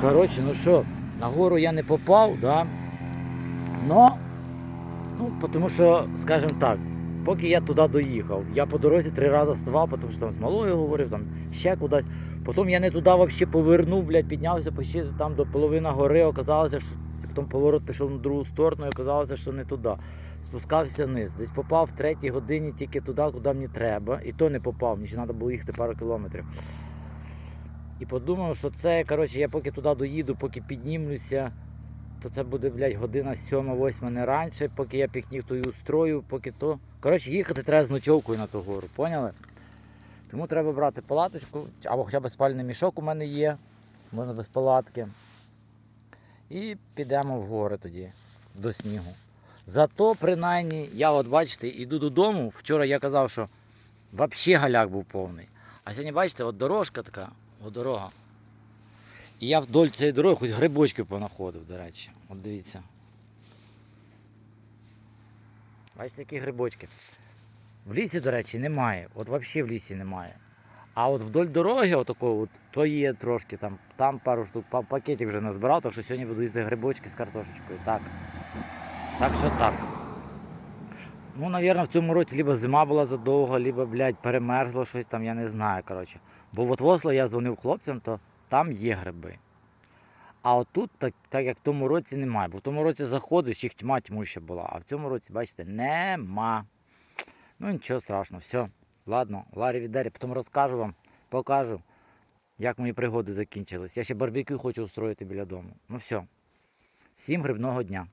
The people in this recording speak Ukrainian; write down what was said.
Коротше, ну що, на гору я не попав, да? Но, ну, тому що, скажімо так, поки я туди доїхав, я по дорозі три рази ставав, тому що там з малою говорив, там ще кудись. Потім я не туди взагалі повернув, блядь, піднявся почти там до половини гори, оказалося, що потім поворот пішов на другу сторону, і оказалося, що не туди. Спускався вниз. Десь попав в третій годині тільки туди, куди мені треба. І то не попав, мені ще треба було їхати пару кілометрів. І подумав, що це, коротше, я поки туди доїду, поки піднімлюся, то це буде, блядь, година 7-8 не раніше, поки я пікнік той устрою, поки то. Коротше, їхати треба з ночовкою на ту гору, поняли? Тому треба брати палаточку, або хоча б спальний мішок у мене є, можна без палатки. І підемо в гори тоді, до снігу. Зато, принаймні, я от бачите, іду додому. Вчора я казав, що взагалі галяк був повний. А сьогодні, бачите, от дорожка така, дорога. І я вдоль цієї дороги хоч грибочки понаходив, до речі. От дивіться. Бачите, які грибочки. В лісі, до речі, немає. От взагалі в лісі немає. А от вдоль дороги, отакого, от, то є трошки там, там пару штук, пакетів вже назбирав, так що сьогодні буду їсти грибочки з картошечкою. Так. Так що так. Ну, навірно, в цьому році либо зима була задовга, либо, блядь, перемерзло щось там, я не знаю, коротше. Бо от в Осло я дзвонив хлопцям, то там є гриби. А отут, так, так як в тому році, немає. Бо в тому році заходиш, їх тьма тьмуща була. А в цьому році, бачите, нема. Ну нічого страшного, все. Ладно, Ларі віддері, потім розкажу вам, покажу, як мої пригоди закінчились. Я ще барбекю хочу устроїти біля дому. Ну все. Всім грибного дня.